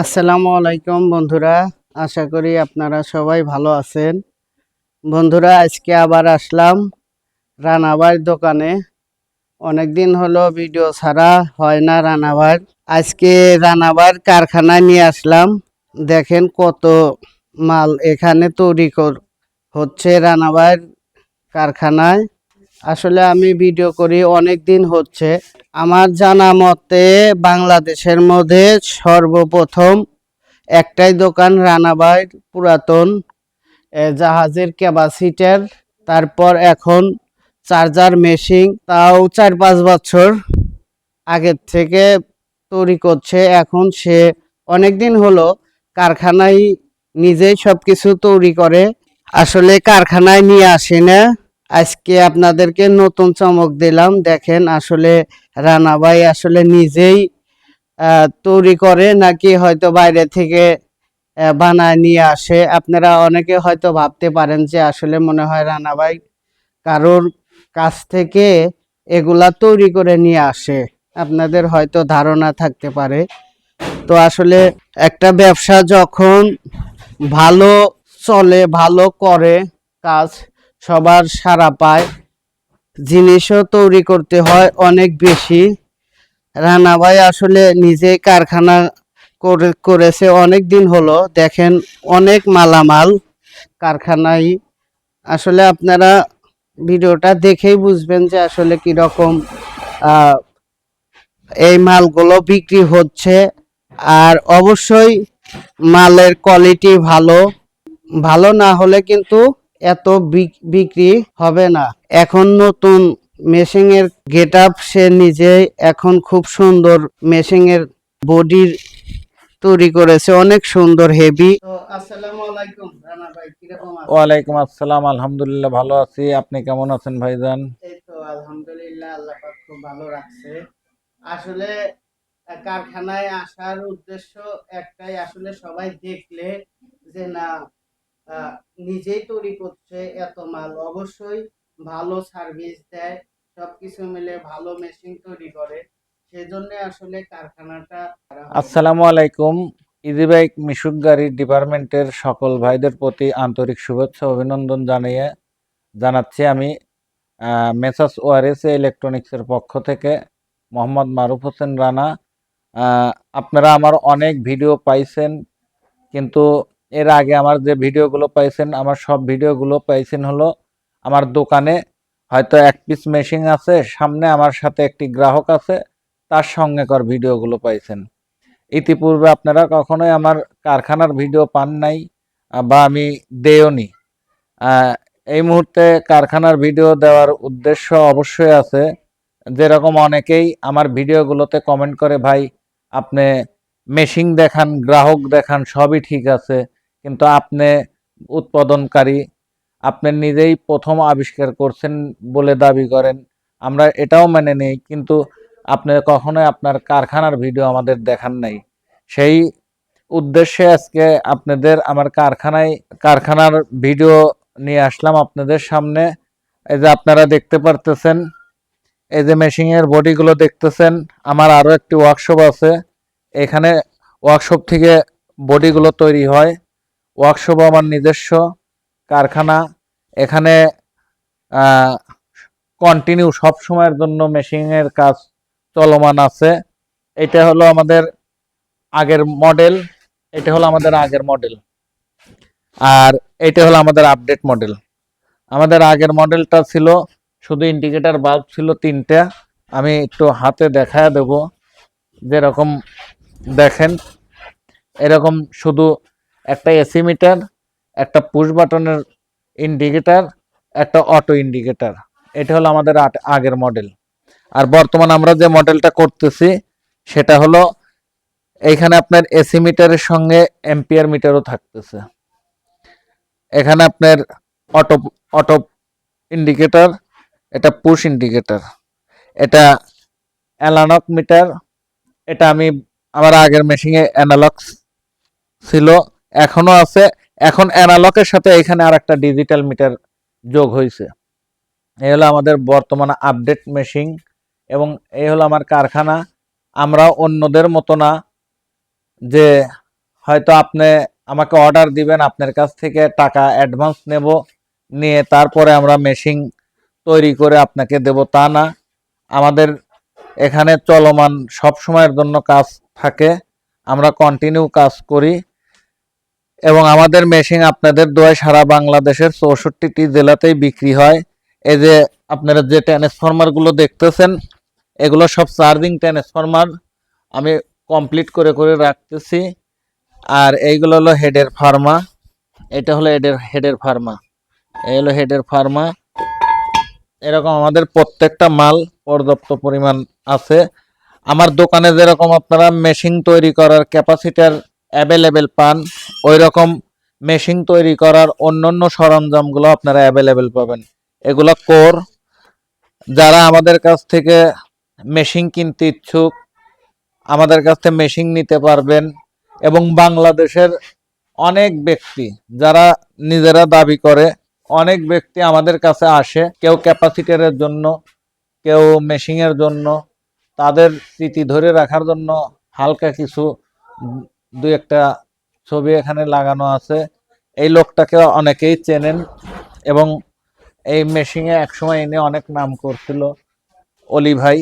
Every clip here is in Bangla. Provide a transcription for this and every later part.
আসসালামু আলাইকুম বন্ধুরা, আশা করি আপনারা সবাই ভালো আছেন। বন্ধুরা, আজকে আবার আসলাম রানাবার দোকানে। অনেকদিন হলো ভিডিও ছাড়া হয় না রানাবার আজকে রানাবার কারখানায় নিয়ে আসলাম। দেখেন কত মাল এখানে তৈরি হচ্ছে রানাবার কারখানায়। আসলে আমি ভিডিও করি অনেক দিন হচ্ছে। আমার জানা মতে বাংলাদেশের মধ্যে সর্বপ্রথম একটাই দোকান রানাবাই পুরাতন জাহাজের ক্যাপাসিটার, তারপর এখন চার্জার মেশিন, তাও চার পাঁচ বছর আগের থেকে তৈরি করছে। এখন সে অনেক দিন হলো কারখানায় নিজেই সব কিছু তৈরি করে। আসলে কারখানায় নিয়ে আসে না। আজকে আপনাদেরকে নতুন চমক দিলাম। দেখেন আসলে রানাবাই আসলে নিজেই তৈরি করে নাকি হয়তো বাইরে থেকে বানায় নিয়ে আসে। আপনারা অনেকে হয়তো ভাবতে পারেন যে আসলে মনে হয় রানাবাই কারোর কাছ থেকে এগুলা তৈরি করে নিয়ে আসে। আপনাদের হয়তো ধারণা থাকতে পারে। তো আসলে একটা ব্যবসা যখন ভালো চলে, ভালো করে কাজ সবার সাড়া পায়। জিনিসও তৈরি করতে হয় অনেক বেশি। রানাভাই আসলে নিজে কারখানা করে, করেছে অনেক দিন হলো। দেখেন অনেক মালামাল কারখানায়। আসলে আপনারা ভিডিওটা দেখেই বুঝবেন যে আসলে কীরকম এই মালগুলো বিক্রি হচ্ছে। আর অবশ্যই মালের কোয়ালিটি ভালো। ভালো না হলে কিন্তু এত বিক- বিক্রি হবে না। এখন নতুন মেশিনের গেট আপ সে নিজেই এখন খুব সুন্দর মেশিনের বডির তৈরি করেছে অনেক সুন্দর হেভি। ওয়ালাইকুম আসসালাম আলহামদুলিল্লাহ ভালো আছি। আপনি কেমন আছেন ভাইজান? এই তো আলহামদুলিল্লাহ আল্লাহ পাক খুব ভালো রাখছে। আসলে কারখানায় আসার উদ্দেশ্য একটাই আসলে সবাই দেখলে যে না নিজেই তৈরি করছে, এত মাল। অবশ্যই ভালো সার্ভিস দেয়, সবকিছু মিলে ভালো মেশিন তৈরি করে। সেজন্য আসলে কারখানাটা আসসালামু আলাইকুম। ইজি বাইক মিশুক গাড়ি ডিপার্টমেন্টের সকল ভাইদের প্রতি আন্তরিক শুভেচ্ছা, অভিনন্দন জানিয়ে জানাচ্ছি আমি মেসাস ওআরএস ইলেকট্রনিক্সের পক্ষ থেকে, মোহাম্মদ মারুফ হোসেন রানা। আপনারা আমার অনেক ভিডিও পাইছেন, কিন্তু এর আগে আমার যে ভিডিওগুলো পাইছেন, আমার সব ভিডিওগুলো পাইছেন হলো আমার দোকানে। হয়তো এক পিস মেশিন আছে, সামনে আমার সাথে একটি গ্রাহক আছে, তার সঙ্গে কর ভিডিওগুলো পাইছেন। ইতিপূর্বে আপনারা কখনোই আমার কারখানার ভিডিও পান নাই বা আমি দেওনি এই মুহূর্তে কারখানার ভিডিও দেওয়ার উদ্দেশ্য অবশ্যই আছে। যেরকম অনেকেই আমার ভিডিওগুলোতে কমেন্ট করে, ভাই, আপনি মেশিন দেখান, গ্রাহক দেখান, সবই ঠিক আছে। কিন্তু আপনি উৎপাদনকারী, আপনি নিজেই প্রথম আবিষ্কার করছেন বলে দাবি করেন। আমরা এটাও মেনে নেই, কিন্তু আপনি কখনোই আপনার কারখানার ভিডিও আমাদের দেখান নাই। সেই উদ্দেশ্যে আজকে আপনাদের আমার কারখানায়, কারখানার ভিডিও নিয়ে আসলাম আপনাদের সামনে। এই যে আপনারা দেখতে পারতেছেন, এই যে মেশিনের বডিগুলো দেখতেছেন, আমার আরও একটি ওয়ার্কশপ আছে। এখানে ওয়ার্কশপ থেকে বডিগুলো তৈরি হয়। ওয়ার্কশপ আমার নিজস্ব কারখানা। এখানে কন্টিনিউ সব সময়ের জন্য মেশিনের কাজ চলমান আছে। এটা হলো আমাদের আগের মডেল এটা হলো আমাদের আগের মডেল আর এটা হলো আমাদের আপডেট মডেল আমাদের আগের মডেলটা ছিল, শুধু ইন্ডিকেটার বাল্ব ছিল তিনটা। আমি একটু হাতে দেখায় দেব, যেরকম দেখেন, এরকম শুধু একটা এসি মিটার একটা পুশ বাটনের ইন্ডিকেটার একটা অটো ইন্ডিকেটার এটা হলো আমাদের আগের মডেল আর বর্তমান আমরা যে মডেলটা করতেছি, সেটা হলো এখানে আপনার এসি মিটারের সঙ্গে এম্পিয়ার মিটারও থাকতেছে। এখানে আপনার অটো অটো ইন্ডিকেটার এটা পুশ ইন্ডিকেটার এটা অ্যালানক মিটার এটা আমি আমার আগের মেশিনে অ্যানালগ ছিল। এখনও আছে। এখন অ্যানালকের সাথে এখানে আর একটা ডিজিটাল মিটার যোগ হয়েছে এই হলো আমাদের বর্তমানে আপডেট মেশিন এবং এই হলো আমার কারখানা। আমরা অন্যদের মতো না যে হয়তো আপনি আমাকে অর্ডার দিবেন, আপনার কাছ থেকে টাকা অ্যাডভান্স নেব, নিয়ে তারপরে আমরা মেশিন তৈরি করে আপনাকে দেব। তা না, আমাদের এখানে চলমান সব সময়ের জন্য কাজ থাকে। আমরা কন্টিনিউ কাজ করি। এবং আমাদের মেশিন আপনাদের দোয়ায় সারা বাংলাদেশের চৌষট্টিটি জেলাতেই বিক্রি হয়। এই যে আপনারা যে ট্রান্সফরমারগুলো দেখতেছেন, এগুলো সব চার্জিং ট্রান্সফরমার আমি কমপ্লিট করে করে রাখতেছি। আর এইগুলো হলো হেডের ফার্মা এটা হলো হেডের হেডের ফার্মা এই হলো হেডের ফার্মা এরকম আমাদের প্রত্যেকটা মাল পর্যাপ্ত পরিমাণ আছে। আমার দোকানে যেরকম আপনারা মেশিন তৈরি করার ক্যাপাসিটার অ্যাভেলেবেল পান ওই রকম মেশিন তৈরি করার অন্য অন্যান্য সরঞ্জামগুলো আপনারা অ্যাভেলেবেল পাবেন। এগুলো কোর যারা আমাদের কাছ থেকে মেশিন কিনতে ইচ্ছুক, আমাদের কাছ থেকে মেশিন নিতে পারবেন এবং বাংলাদেশের অনেক ব্যক্তি যারা নিজেরা দাবি করে, অনেক ব্যক্তি আমাদের কাছে আসে, কেউ ক্যাপাসিটারের জন্য, কেউ মেশিংয়ের জন্য, তাদের স্মৃতি ধরে রাখার জন্য হালকা কিছু দু একটা ছবি এখানে লাগানো আছে। এই লোকটাকে অনেকেই চেনেন এবং এই মেশিংয়ে একসময় এনে অনেক নাম করছিল, অলি ভাই।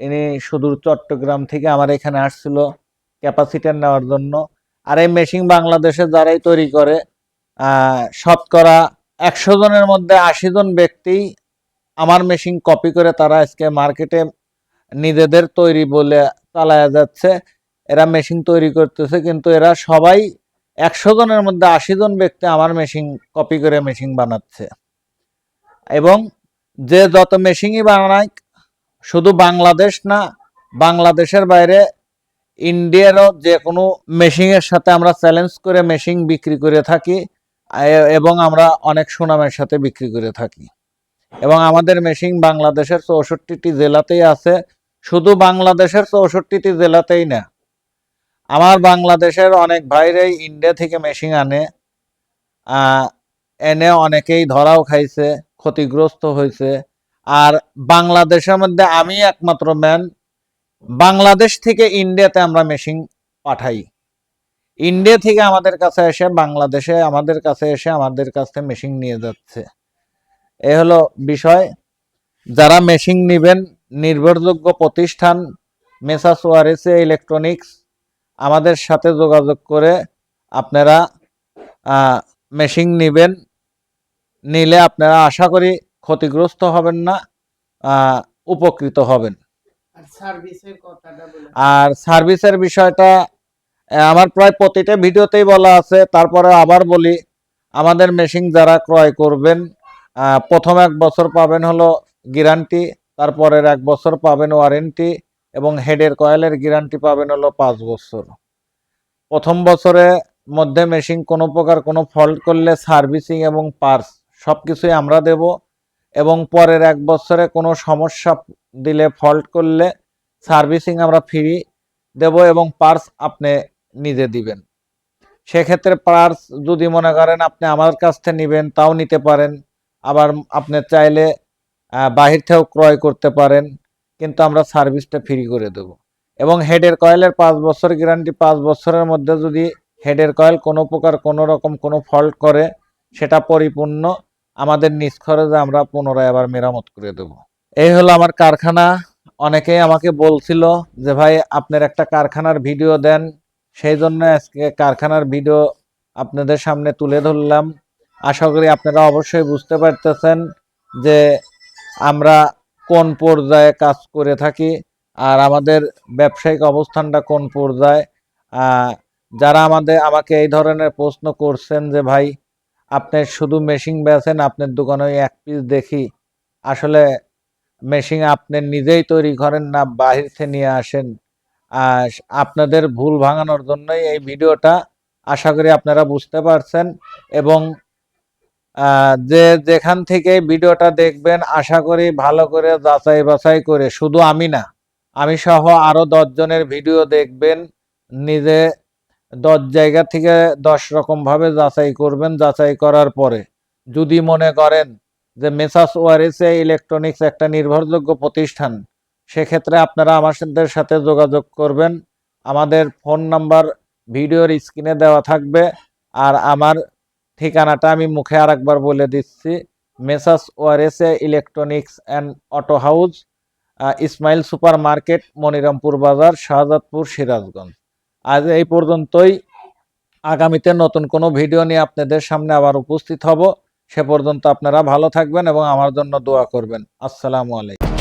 ইনি সুদূর চট্টগ্রাম থেকে আমার এখানে আসছিল ক্যাপাসিটার নেওয়ার জন্য। আর এই মেশিন বাংলাদেশে যারাই তৈরি করে শতকরা একশো জনের মধ্যে আশি জন ব্যক্তি আমার মেশিন কপি করে তারা আজকে মার্কেটে নিজেদের তৈরি বলে চালায়া যাচ্ছে। এরা মেশিন তৈরি করতেছে, কিন্তু এরা সবাই একশো জনের মধ্যে আশি জন ব্যক্তি আমার মেশিন কপি করে মেশিন বানাচ্ছে। এবং যে যত মেশিনই বানায় শুধু বাংলাদেশ না, বাংলাদেশের বাইরে ইন্ডিয়ারও যে কোনো মেশিনের সাথে আমরা চ্যালেঞ্জ করে মেশিন বিক্রি করে থাকি এবং আমরা অনেক সুনামের সাথে বিক্রি করে থাকি। এবং আমাদের মেশিন বাংলাদেশের চৌষট্টিটি জেলাতেই আছে, শুধু বাংলাদেশের চৌষট্টিটি জেলাতেই না আমার বাংলাদেশের অনেক ভাইরাই ইন্ডিয়া থেকে মেশিন আনে এনে অনেকেই ধরাও খাইছে, ক্ষতিগ্রস্ত হয়েছে আর বাংলাদেশের মধ্যে আমি একমাত্র ম্যান বাংলাদেশ থেকে ইন্ডিয়াতে আমরা মেশিন পাঠাই। ইন্ডিয়া থেকে আমাদের কাছে এসে, বাংলাদেশে আমাদের কাছে এসে আমাদের কাছে মেশিন নিয়ে যাচ্ছে। এ হলো বিষয়। যারা মেশিন নেবেন, নির্ভরযোগ্য প্রতিষ্ঠান মেসাস ওয়ারেসে ইলেকট্রনিক্স আমাদের সাথে যোগাযোগ করে আপনারা মেশিন নেবেন নিলে আপনারা আশা করি ক্ষতিগ্রস্ত হবেন না উপকৃত হবেন। আর সার্ভিসের আর সার্ভিসের বিষয়টা আমার প্রায় প্রতিটা ভিডিওতেই বলা আছে তারপরে আবার বলি আমাদের মেশিন যারা ক্রয় করবেন প্রথম এক বছর পাবেন হলো গ্যারান্টি তারপরের এক বছর পাবেন ওয়ারেন্টি এবং হেডের কয়েলের গ্যারান্টি পাবেন হলো পাঁচ বছর। প্রথম বছরে মধ্যে মেশিন কোনো প্রকার কোনো ফল্ট করলে সার্ভিসিং এবং পার্স সব কিছুই আমরা দেব এবং পরের এক বছরে কোনো সমস্যা দিলে ফল্ট করলে সার্ভিসিং আমরা ফ্রি দেব এবং পার্স আপনি নিজে দিবেন। সেক্ষেত্রে পার্স যদি মনে করেন আপনি আমার কাছ থেকে নেবেন, তাও নিতে পারেন। আবার আপনি চাইলে বাহির থেকেও ক্রয় করতে পারেন। কিন্তু আমরা সার্ভিসটা ফ্রি করে দেব। এবং হেডের কয়েলের পাঁচ বছর গ্যারান্টি পাঁচ বছরের মধ্যে যদি হেডের কয়েল কোনো প্রকার কোনো রকম কোনো ফল্ট করে, সেটা পরিপূর্ণ আমাদের নিজ খরচে আমরা পুনরায় আবার মেরামত করে দেব। এই হলো আমার কারখানা। অনেকেই আমাকে বলছিল যে, ভাই, আপনার একটা কারখানার ভিডিও দেন। সেই জন্য আজকে কারখানার ভিডিও আপনাদের সামনে তুলে ধরলাম। আশা করি আপনারা অবশ্যই বুঝতে পারতেছেন যে, আমরা কোন পর্যায়ে কাজ করে থাকি আর আমাদের ব্যবসায়িক অবস্থানটা কোন পর্যায়ে? যারা আমাদের, আমাকে এই ধরনের প্রশ্ন করছেন যে, ভাই, আপনি শুধু মেশিন বেচেন, আপনার দোকানে ওই এক পিস দেখি। আসলে মেশিন আপনি নিজেই তৈরি করেন না, বাহির থেকে নিয়ে আসেন। আপনাদের ভুল ভাঙানোর জন্যই এই ভিডিওটা, আশা করি আপনারা বুঝতে পারছেন এবং যে যেখান থেকে ভিডিওটা দেখবেন, আশা করি ভালো করে যাচাই বাছাই করে, শুধু আমি না, আমি সহ আরও দশ জনের ভিডিও দেখবেন, নিজে দশ জায়গা থেকে দশ রকমভাবে যাচাই করবেন, যাচাই করার পরে। যদি মনে করেন যে মেসাস ওয়ারেসে ইলেকট্রনিক্স একটা নির্ভরযোগ্য প্রতিষ্ঠান, সেক্ষেত্রে আপনারা আমাদের সাথে যোগাযোগ করবেন। আমাদের ফোন নাম্বার ভিডিওর স্ক্রিনে দেওয়া থাকবে, আর আমার ঠিকানাটা আমি মুখে আরেকবার বলে দিচ্ছি। Messrs ওয়ারেসে electronics and auto house Ismail super market Monirampur Bazar, Shahjadpur, Sirajganj. আজ এই পর্যন্তই। আগামীতে নতুন কোনো ভিডিও নিয়ে আপনাদের সামনে আবার উপস্থিত হব। সে পর্যন্ত আপনারা ভালো থাকবেন এবং আমার জন্য দোয়া করবেন। আসসালামু আলাইকুম।